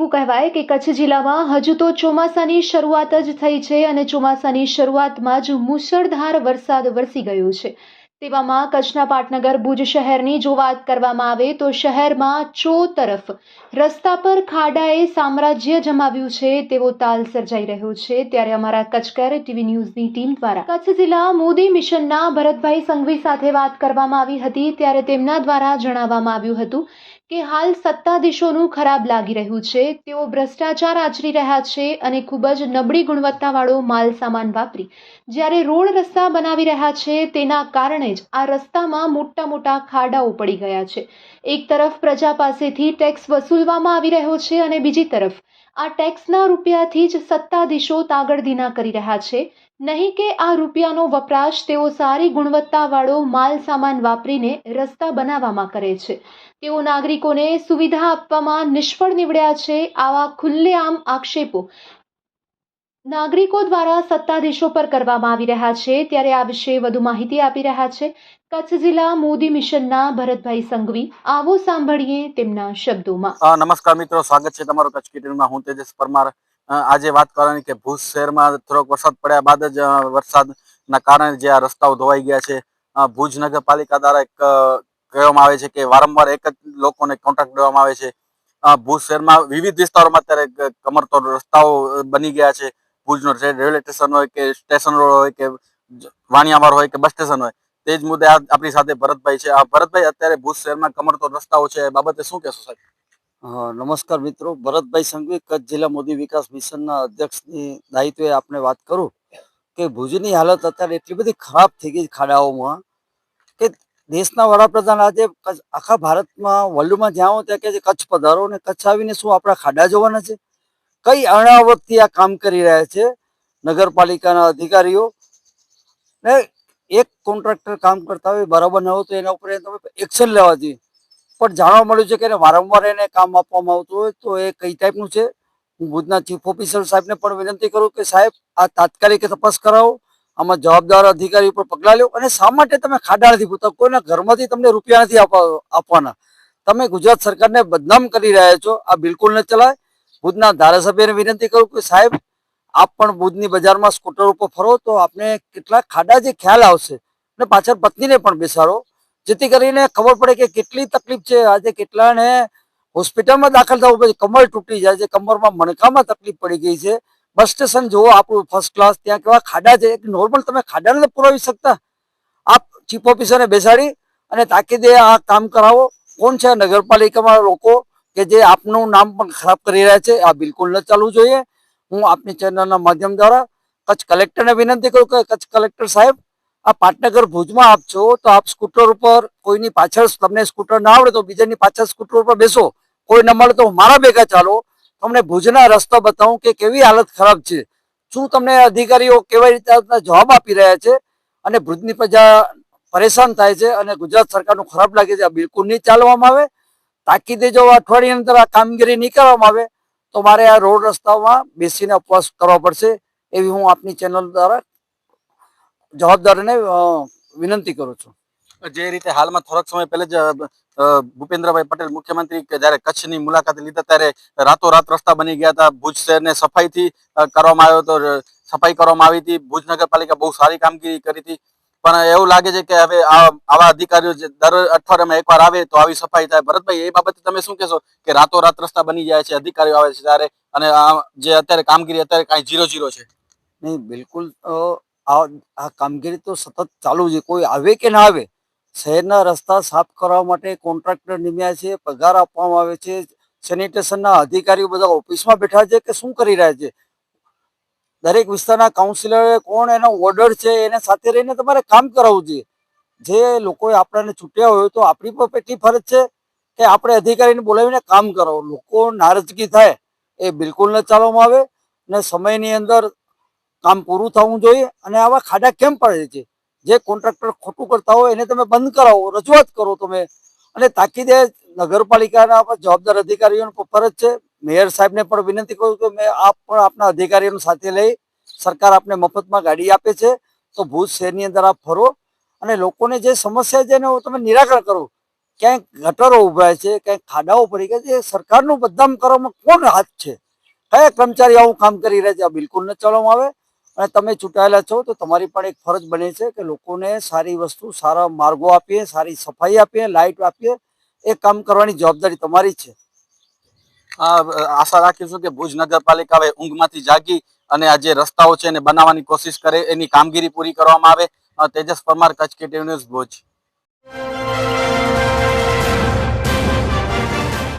એવું કહેવાય કે કચ્છ જિલ્લામાં હજુ તો ચોમાસાની શરૂઆત જ થઈ છે અને ચોમાસાની શરૂઆતમાં જ મુશળધાર વરસાદ વરસી ગયો છે. તેવામાં કચ્છના પાટનગર, ભુજ શહેરની જો વાત કરવામાં આવે તો શહેરમાં ચો તરફ રસ્તા પર ખાડાએ સામ્રાજ્ય જમાવ્યું છે તેવો તાલ સર્જાઈ રહ્યો છે. ત્યારે અમારા કચ્છકર ટીવી ન્યૂઝની ટીમ દ્વારા કચ્છ જિલ્લા મોદી મિશનના ભરતભાઈ સંઘવી સાથે વાત કરવામાં આવી હતી. ત્યારે તેમના દ્વારા જણાવવામાં આવ્યું હતું કે હાલ સત્તાધીશોનું ખરાબ લાગી રહ્યું છે. તેઓ ભ્રષ્ટાચાર આચરી રહ્યા છે અને ખૂબ જ નબળી ગુણવત્તાવાળો માલ સામાન વાપરી. જ્યારે રોડ રસ્તા બનાવી રહ્યા છે, તેના કારણે જ આ રસ્તામાં મોટા મોટા ખાડાઓ પડી ગયા છે. એક તરફ પ્રજા પાસેથી ટેક્સ વસૂલવામાં આવી રહ્યો છે અને બીજી તરફ આ ટેક્સના રૂપિયાથી જ સત્તાધીશો તાગડધીના કરી રહ્યા છે. નહીં કે આ રૂપિયાનો વપરાશ તેઓ સારી ગુણવત્તાવાળો માલ સામાન વાપરીને રસ્તા બનાવવામાં કરે છે. તેઓ નાગરિકોને સુવિધા આપવામાં નિષ્ફળ નીવડ્યા છે આવા ખુલ્લેઆમ આક્ષેપો નાગરિકો દ્વારા સત્તાધીશો પર કરવામાં આવી રહ્યા છે. ત્યારે આ વિશે વધુ માહિતી આપી રહ્યા છે. કચ્છ જિલ્લા મોદી મિશનના ભરતભાઈ સંઘવી. આવો સાંભળીએ તેમના શબ્દોમાં. નમસ્કાર મિત્રો. સ્વાગત છે તમારું કચ્છ કિટીમાં હું તેજસ પરમાર આજે વાત કરવાની કે ભુજ શહેરમાં થોડોક વરસાદ પડ્યા બાદ જ વરસાદના કારણે જે આ રસ્તાઓ ધોવાઈ ગયા છે. ભુજ નગરપાલિકા દ્વારા એક કહેવામાં આવે છે કે વારંવાર એક જ લોકોને કોન્ટ્રાક્ટ દેવામાં આવે છે. ભુજ શહેરમાં વિવિધ વિસ્તારોમાં અત્યારે કમરતોડ રસ્તાઓ બની ગયા છે. ભુજનો રેલવે સ્ટેશન હોય કે સ્ટેશન રોડ હોય કે વાણિયામાર હોય કે બસ સ્ટેશન હોય, તે જ મુદ્દે આપણી સાથે ભરતભાઈ છે. આ ભરતભાઈ અત્યારે ભુજ શહેરમાં કમરતોડ રસ્તાઓ છે, એ બાબતે શું કહેશો સાહેબ? નમસ્કાર મિત્રો. ભરતભાઈ સંઘવી, કચ્છ જિલ્લા મોદી વિકાસ મિશનના અધ્યક્ષની દાયિત્વે આપણે વાત કરું કે ભુજની હાલત અત્યારે એટલી બધી ખરાબ થઈ ગઈ ખાડાઓમાં કે દેશના વડાપ્રધાન આજે આખા ભારતમાં વર્લ્ડમાં જ્યાં હોય ત્યાં કે કચ્છ પધારો ને કચ્છ આવીને શું આપણા ખાડા જોવાના છે? કઈ અણાવતથી આ કામ કરી રહ્યા છે? નગરપાલિકાના અધિકારીઓ ને એક કોન્ટ્રાક્ટર કામ કરતા હોય બરાબર ન હોય તો એના ઉપર તમે એક્શન લેવા જોઈએ. પણ જાણવા મળ્યું છે કે વારંવાર એને કામ આપવામાં આવતું હોય તો એ કઈ ટાઈપનું છે? હું ભુજના ચીફ ઓફિસર સાહેબને પણ વિનંતી કરું કે સાહેબ, આ તાત્કાલિક તપાસ કરાવો, આમાં જવાબદાર અધિકારી ઉપર પગલાં લો અને શા માટે તમે ખાડા નથી પૂછતા કોઈના ઘરમાંથી તમને રૂપિયા નથી આપવાના? તમે ગુજરાત સરકારને બદનામ કરી રહ્યા છો, આ બિલકુલ ન ચલાય. ભુજના ધારાસભ્યને વિનંતી કરું કે સાહેબ, આપ પણ ભુજની બજારમાં સ્કૂટર ઉપર ફરો તો આપને કેટલા ખાડા જે ખ્યાલ આવશે. અને પાછળ પત્નીને પણ બેસાડો. જેથી કરીને ખબર પડે કે કેટલી તકલીફ છે. આજે કેટલાને હોસ્પિટલમાં દાખલ થવું પછી કમર તૂટી જાય છે. કમરમાં મણકામાં તકલીફ પડી ગઈ છે. બસ સ્ટેશન જુઓ, આપણું ફર્સ્ટ ક્લાસ ત્યાં કેવા ખાડા છે. એક નોર્મલ તમે ખાડા નથી પુરાવી શકતા. આપ ચીફ ઓફિસરને બેસાડી અને તાકીદે આ કામ કરાવો. કોણ છે નગરપાલિકામાં લોકો કે જે આપનું નામ પણ ખરાબ કરી રહ્યા છે? આ બિલકુલ ન ચાલવું જોઈએ. હું આપની ચેનલના માધ્યમ દ્વારા કચ્છ કલેક્ટરને વિનંતી કરું કે કચ્છ કલેક્ટર સાહેબ આ પાટનગર ભુજમાં આપ છો તો આપ સ્કૂટર ઉપર કોઈની પાછળ તમને સ્કૂટર ના આવડે તો બીજાની પાછળ સ્કૂટર ઉપર બેસો. કોઈ ન મળે તો મારા ભેગા ચાલો. તમને ભુજના રસ્તા બતાવું કે કેવી હાલત ખરાબ છે. શું તમને અધિકારીઓ કેવી રીતે જવાબ આપી રહ્યા છે? અને ભુજની પ્રજા પરેશાન થાય છે અને ગુજરાત સરકારનું ખરાબ લાગે છે. આ બિલકુલ નહીં ચાલવામાં આવે. તાકીદે જો અઠવાડિયા અંદર આ કામગીરી નહીં કરવામાં આવે તો મારે આ રોડ રસ્તાઓમાં બેસીને ઉપવાસ કરવા પડશે. એવી હું આપની ચેનલ દ્વારા જવાબદારને વિનંતી કરું છું. જે રીતે હાલમાં થોડાક સમય પહેલા જ ભૂપેન્દ્રભાઈ પટેલ મુખ્યમંત્રી જયારે કચ્છની મુલાકાત લીધા ત્યારે રાતોરાત રસ્તા બની ગયા હતા. ભુજ શહેરને સફાઈથી કરવામાં આવ્યો હતો. સફાઈ કરવામાં આવી હતી. ભુજ નગરપાલિકા બહુ સારી કામગીરી કરી હતી. પણ એવું લાગે છે કે હવે આ- આવા અધિકારીઓ દર અઠવાડિયામાં એકવાર આવે તો આવી સફાઈ થાય. ભરતભાઈ એ બાબતે તમે શું કહેશો કે રાતોરાત રસ્તા બની જાય છે અધિકારીઓ આવે છે ત્યારે? અને આ જે અત્યારે કામગીરી અત્યારે કાંઈ જીરો જીરો છે? નહીં બિલકુલ આ આ કામગીરી તો સતત ચાલુ છે. કોઈ આવે કે ના આવે, શહેરના રસ્તા સાફ કરવા માટે કોન્ટ્રાક્ટર નિમ્યા છે, પગાર આપવામાં આવે છે, સેનિટેશનના અધિકારીઓ બધા ઓફિસમાં બેઠા છે કે શું કરી રહ્યા છે? દરેક વિસ્તારના કાઉન્સિલરે કોણ, એનો ઓર્ડર છે, એને સાથે રહીને તમારે કામ કરાવવું જોઈએ. જે લોકોએ આપણને છૂટ્યા હોય તો આપણી પણ પેટી ફરજ છે કે આપણે અધિકારીને બોલાવીને કામ કરાવો. લોકો નારાજગી થાય એ બિલકુલ ન ચાલવામાં આવે ને સમયની અંદર કામ પૂરું થવું જોઈએ અને આવા ખાડા કેમ પડે છે? જે કોન્ટ્રાક્ટર ખોટું કરતા હોય એને તમે બંધ કરાવો, રજૂઆત કરો તમે. અને તાકીદે નગરપાલિકાના જવાબદાર અધિકારીઓને ફરજ છે. મેયર સાહેબને પણ વિનંતી કરું કે મેં આપ પણ આપના અધિકારીઓને સાથે લઈ સરકાર આપને મફતમાં ગાડી આપે છે. તો ભુજ શહેરની અંદર આપ ફરો અને લોકોને જે સમસ્યા છે એનું તમે નિરાકરણ કરો. ક્યાંક ગટરો ઉભરાય છે, ક્યાંક ખાડાઓ પડી ગયા છે. સરકારનું બદનામ કરવામાં કોણ હાથ છે? કયા કર્મચારી આવું કામ કરી રહ્યા છે? આ બિલકુલ ન ચલાવવામાં આવે. અને તમે ચૂંટાયેલા છો તો તમારી પણ એક ફરજ બને છે કે લોકોને સારી વસ્તુ, સારા માર્ગો આપીએ, સારી સફાઈ આપીએ, લાઇટ આપીએ. એ કામ કરવાની જવાબદારી તમારી છે. આશા રાખીશું કે ભુજ નગરપાલિકા ઊંઘમાંથી જાગી અને આ જે રસ્તાઓ છે એને બનાવવાની કોશિશ કરે, એની કામગીરી પૂરી કરવામાં આવે. Tejas Parmar, Kutch KT news Bhuj.